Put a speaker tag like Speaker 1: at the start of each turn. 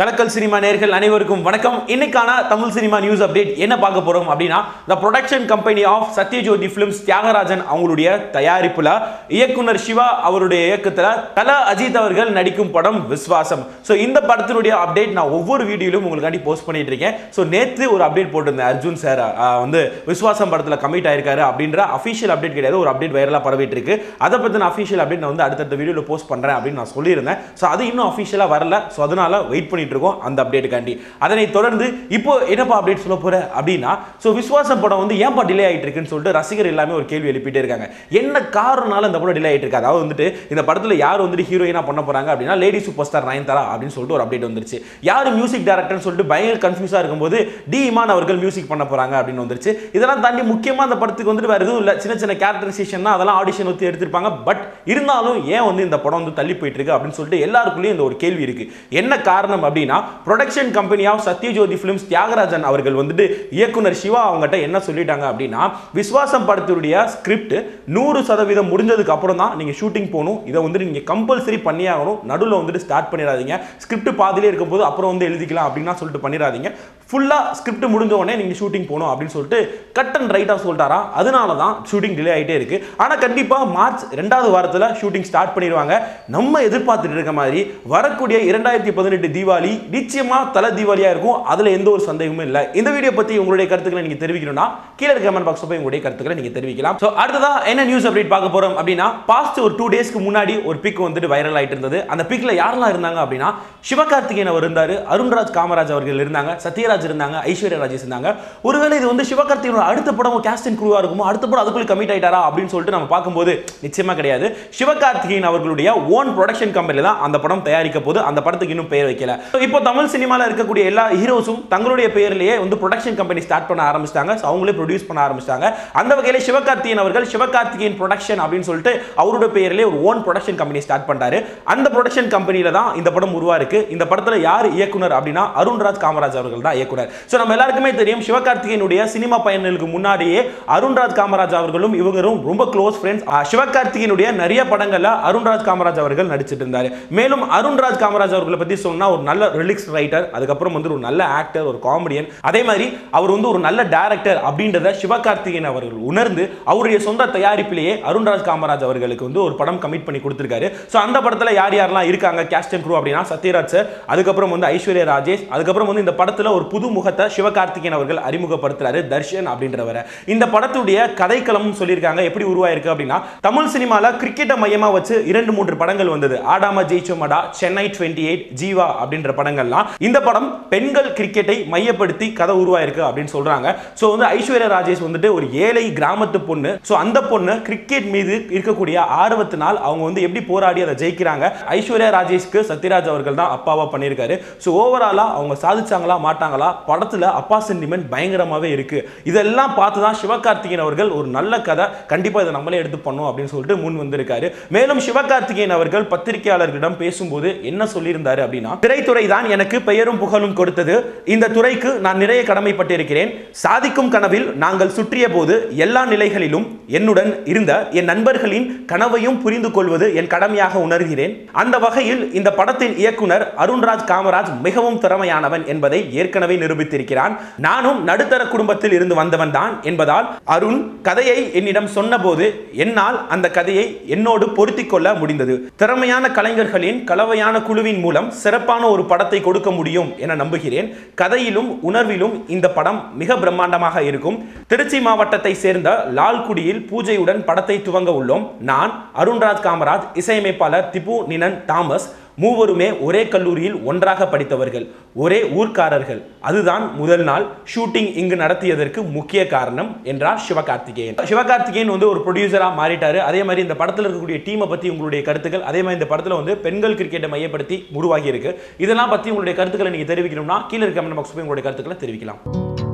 Speaker 1: கலக்கல் cinema நேர்கள் அனைவருக்கும் வணக்கம். இன்னைக்கான தமிழ் சினிமா நியூஸ் அப்டேட் என்ன பார்க்க போறோம் அப்படின்னா the production company of Sathyajyothi films Thyagarajan அவங்களுடைய தயாரிப்புல இயக்குனர் சிவா அவருடைய இயக்கத்துல தல அஜித் அவர்கள் நடிக்கும் படம் விஸ்வாசம். ஸோ இந்த படத்தினுடைய அப்டேட் நான் ஒவ்வொரு வீடியோலையும் உங்களுக்காண்டி போஸ்ட் பண்ணிட்டு இருக்கேன். ஸோ நேற்று ஒரு அப்டேட் போட்டிருந்தேன். அர்ஜுன் சார் வந்து விஸ்வாசம் படத்துல கமிட் ஆயிருக்காரு அப்படின்ற அஃபிஷியல் அப்டேட் கிடையாது. ஒரு அப்டேட் வைரலாக பரவிட்டு இருக்கு. அதை பத்தின அஃபிஷியல் அப்டேட் நான் வந்து அடுத்தடுத்த வீடியோவில் போஸ்ட் பண்றேன் அப்படின்னு நான் சொல்லியிருந்தேன். ஸோ அது இன்னும் அஃபிஷியலாக வரல. ஸோ அதனால வெயிட் பண்ணி பண்ணிட்டு இருக்கோம் அந்த அப்டேட்டுக்காண்டி அதனை தொடர்ந்து இப்போ என்னப்பா அப்டேட் சொல்ல போற? அப்படின்னா ஸோ விஸ்வாசம் படம் வந்து ஏன்பா டிலே ஆயிட்டு இருக்குன்னு சொல்லிட்டு ரசிகர் எல்லாமே ஒரு கேள்வி எழுப்பிட்டே இருக்காங்க. என்ன காரணனால இந்த படம் டிலே ஆயிட்டு இருக்கு அதாவது வந்துட்டு இந்த படத்துல யார் வந்துட்டு ஹீரோயினா பண்ண போறாங்க அப்படின்னா லேடி சூப்பர் ஸ்டார் நயன்தாரா அப்படின்னு சொல்லிட்டு ஒரு அப்டேட் வந்துருச்சு. யார் மியூசிக் டேரக்டர்னு சொல்லிட்டு பயங்கர கன்ஃபியூஸாக இருக்கும்போது டி இமான் அவர்கள் மியூசிக் பண்ண போறாங்க அப்படின்னு வந்துருச்சு. இதெல்லாம் தாண்டி முக்கியமா அந்த படத்துக்கு வந்துட்டு வேற எதுவும் இல்லை. சின்ன சின்ன கேரக்டரைசேஷன் அதெல்லாம் ஆடிஷன் ஒத்து எடுத்திருப்பாங்க. பட் இருந்தாலும் ஏன் வந்து இந்த படம் வந்து தள்ளி போயிட்டு இருக்கு அப்படின்னு சொல்லிட்டு எல்லாருக்குள்ளேயும் இந்த ஒரு கேள்வி இருக்கு. என்ன காரணம் அப்படின்னா production company of Sathyajyothi films Thyagarajan அவர்கள் வந்துட்டு இயக்குனர் சிவா அவங்ககிட்ட என்ன சொல்லிட்டாங்க அப்படின்னா விஸ்வாசம் படத்துடைய ஸ்கிரிப்ட் நூறு சதவீதம் முடிஞ்சதுக்கு அப்புறம் தான் நீங்கள் ஷூட்டிங் போகணும். இதை வந்துட்டு நீங்கள் கம்பல்சரி பண்ணி ஆகணும். நடுவில் வந்துட்டு ஸ்டார்ட் பண்ணிடாதீங்க. ஸ்கிரிப்ட் பாதிலே இருக்கும்போது அப்புறம் வந்து எழுதிக்கலாம் அப்படின்னா சொல்லிட்டு பண்ணிடாதீங்க. ஃபுல்லாக ஸ்கிரிப்ட் முடிஞ்ச உடனே நீங்கள் ஷூட்டிங் போகணும் அப்படின்னு சொல்லிட்டு கட் அண்ட் ரைட்டாக சொல்லிட்டாரா? அதனால தான் ஷூட்டிங் டிலே ஆகிட்டே இருக்கு. ஆனால் கண்டிப்பாக மார்ச் ரெண்டாவது வாரத்தில் ஷூட்டிங் ஸ்டார்ட் பண்ணிடுவாங்க. நம்ம எதிர்பார்த்துட்டு இருக்க மாதிரி வரக்கூடிய இரண்டாயிரத்தி பதினெட்டு தீபாவளி நிச்சயமாக தலை தீபாவளியாக இருக்கும். அதில் எந்த ஒரு சந்தேகமும் இல்லை. இந்த வீடியோ பற்றி உங்களுடைய கருத்துக்களை நீங்கள் தெரிவிக்கணும்னா கீழே கமெண்ட் பாக்ஸ் போய் உங்களுடைய கருத்துக்களை நீங்கள் தெரிவிக்கலாம். ஸோ அடுத்ததாக என்ன நியூஸ் அப்டேட் பார்க்க போகிறோம் அப்படின்னா பாஸ்ட் ஒரு டூ டேஸ்க்கு முன்னாடி ஒரு பிக் வந்துட்டு வைரல் ஆகிட்டு இருந்தது. அந்த பிக்கில் யாரெல்லாம் இருந்தாங்க அப்படின்னா சிவகார்த்திகேயன் அவர் இருந்தார் அருண்ராஜ் காமராஜ் அவர்கள் இருந்தாங்க சத்யராஜ் இருந்தாங்க ஐஸ்வர்யா ராஜேஷ் இருந்தாங்க. ஒருவேளை இது வந்து சிவகார்த்திகேயனோட அடுத்த படம் கேஸ்டிங் குழுவாக இருக்குமோ அடுத்த படம் அதுக்குள்ள கமிட் ஆயிட்டாரா அப்படின்னு சொல்லிட்டு நம்ம பார்க்கும்போது நிச்சயமாக கிடையாது. சிவகார்த்திகேயன் அவர்களுடைய ஓன் ப்ரொடக்ஷன் கம்பெனியில் தான் அந்த படம் தயாரிக்க போது அந்த படத்துக்கு இன்னும் பெயர் வைக்கல. இப்போ தமிழ் சினிமாவில் இருக்கக்கூடிய எல்லா ஹீரோஸும் தங்களுடைய பேர்லேயே வந்து ப்ரொடக்ஷன் கம்பெனி ஸ்டார்ட் பண்ண ஆரம்பிச்சிட்டாங்க. ஸோ அவங்களே ப்ரொடியூஸ் பண்ண ஆரம்பிச்சிட்டாங்க. அந்த வகையில் சிவகார்த்திகேயன் அவர்கள் சிவகார்த்திகேயன் ப்ரொடக்ஷன் அப்படின்னு சொல்லிட்டு அவரோட பேர்லேயே ஒரு ஓன் ப்ரொடக்ஷன் கம்பெனி ஸ்டார்ட் பண்றாரு. அந்த ப்ரொடக்ஷன் கம்பெனியில் தான் இந்த படம் உருவாருக்கு இந்த படத்தில் யார் இயக்குனர் அப்படின்னா அருண்ராஜ் காமராஜ் அவர்கள் தான் இயக்குனர். ஸோ நம்ம எல்லாருக்குமே தெரியும் சிவகார்த்திகேயனுடைய சினிமா பயணங்களுக்கு முன்னாடியே அருண்ராஜ் காமராஜ் அவர்களும் இவங்களும் ரொம்ப க்ளோஸ் ஃப்ரெண்ட்ஸ் சிவகார்த்திகேயனுடைய நிறைய படங்களில் அருண்ராஜ் காமராஜ் அவர்கள் நடிச்சிட்டு இருந்தார். மேலும் அருண்ராஜ் காமராஜ் அவர்களை பற்றி சொன்னால் ஒரு நல்ல நல்ல ரிலிக்ஸ் ரைட்டர் அதுக்கப்புறம் வந்து ஒரு நல்ல ஆக்டர் ஒரு காமெடியன் அதே மாதிரி அவர் வந்து ஒரு நல்ல டேரக்டர் அப்படின்றத சிவகார்த்திகேயன் அவர்கள் உணர்ந்து அவருடைய சொந்த தயாரிப்பிலேயே அருண்ராஜ் காமராஜ் அவர்களுக்கு வந்து ஒரு படம் கமிட் பண்ணி கொடுத்துருக்காரு. ஸோ அந்த படத்தில் யார் யாரெல்லாம் இருக்காங்க கேஸ்ட் அண்ட் க்ரூ அப்படின்னா சத்யராஜ் சார் அதுக்கப்புறம் வந்து ஐஸ்வர்யா ராஜேஷ் அதுக்கப்புறம் வந்து இந்த படத்தில் ஒரு புது முகத்தை சிவகார்த்திகேயன் அவர்கள் அறிமுகப்படுத்துறாரு தர்ஷன் அப்படின்றவரை. இந்த படத்துடைய கதைக்களமும் சொல்லியிருக்காங்க எப்படி உருவாயிருக்கு அப்படின்னா தமிழ் சினிமாவில் கிரிக்கெட்டை மையமாக வச்சு இரண்டு மூன்று படங்கள் வந்தது. ஆடாமா ஜெயிச்சோமடா சென்னை டுவெண்ட்டி எயிட் ஜீவா அப்படின்ற படங்கள்லாம் இந்த படம் பெண்கள் கிரிக்கெட்டை மையப்படுத்தி கதை உருவாயிருக்கு அப்படின்னு சொல்றாங்க. ஸோ வந்து ஐஸ்வர்யா ராஜேஷ் வந்துட்டு ஒரு ஏழை கிராமத்து பொண்ணு. ஸோ அந்த பொண்ணு கிரிக்கெட் மீது இருக்கக்கூடிய ஆர்வத்தினால் அவங்க வந்து எப்படி போராடி அதை ஜெயிக்கிறாங்க? ஐஸ்வர்யா ராஜேஷ்க்கு சத்யராஜ் அவர்கள் தான் அப்பாவா பண்ணியிருக்காரு. ஸோ ஓவராலா அவங்க சாதிச்சாங்களா மாட்டாங்களா? படத்துல அப்பா சென்டிமெண்ட் பயங்கரமாவே இருக்கு. இதெல்லாம் பார்த்து தான் சிவகார்த்திகேயன் அவர்கள் ஒரு நல்ல கதை. கண்டிப்பா இதை நம்மளே எடுத்து பண்ணோம் அப்படின்னு சொல்லிட்டு முன் வந்திருக்காரு. மேலும் சிவகார்த்திகேயன் அவர்கள் பத்திரிகையாளர்களிடம் பேசும்போது என்ன சொல்லியிருந்தாரு அப்படின்னா திரைத்துறை தான் எனக்கு பெயரும் புகழும் கொடுத்தது. இந்த துறைக்கு நான் நிறைய கடமைப்பட்டிருக்கிறேன். சாதிக்கும் கனவில் நாங்கள் சுற்றிய போது எல்லா நிலைகளிலும் என்னுடன் இருந்த என் நண்பர்களின் கனவையும் புரிந்து கொள்வது என் கடமையாக உணர்கிறேன். அந்த வகையில் இந்த படத்தின் இயக்குனர் அருண்ராஜ் காமராஜ் மிகவும் திறமையானவன் என்பதை ஏற்கனவே நிரூபித்திருக்கிறான். நானும் நடுத்தர குடும்பத்தில் இருந்து வந்தவன் தான் என்பதால் அருண் கதையை என்னிடம் சொன்னபோது என்னால் அந்த கதையை என்னோடு பொருத்திக் கொள்ள முடிந்தது. திறமையான கலைஞர்களின் கலவையான குழுவின் மூலம் சிறப்பான ஒரு படத்தை கொடுக்க முடியும் என நம்புகிறேன். கதையிலும் உணர்விலும் இந்த படம் மிக பிரம்மாண்டமாக இருக்கும். திருச்சி மாவட்டத்தை சேர்ந்த லால்குடியில் பூஜையுடன் படத்தை துவங்க உள்ளோம். நான் அருண்ராஜ் காமராஜ் இசையமைப்பாளர் திபு நினன் தாமஸ் மூவருமே ஒரே கல்லூரியில் ஒன்றாக படித்தவர்கள் ஒரே ஊர்க்காரர்கள். அதுதான் முதல் நாள் ஷூட்டிங் இங்கு நடத்தியதற்கு முக்கிய காரணம் என்றார் சிவகார்த்திகேயன். சிவகார்த்திகேயன் வந்து ஒரு ப்ரொடியூசராக மாறிட்டாரு. அதே மாதிரி இந்த படத்தில் இருக்கக்கூடிய டீமை பற்றி உங்களுடைய கருத்துக்கள் அதே மாதிரி இந்த படத்தில் வந்து பெண்கள் கிரிக்கெட்டை மையப்படுத்தி உருவாகி இருக்கு. இதெல்லாம் பற்றி உங்களுடைய கருத்துக்களை நீங்க தெரிவிக்கணும்னா கீழே இருக்க கமெண்ட் பாக்ஸ் போய் உங்களுடைய கருத்துக்களை தெரிவிக்கலாம்.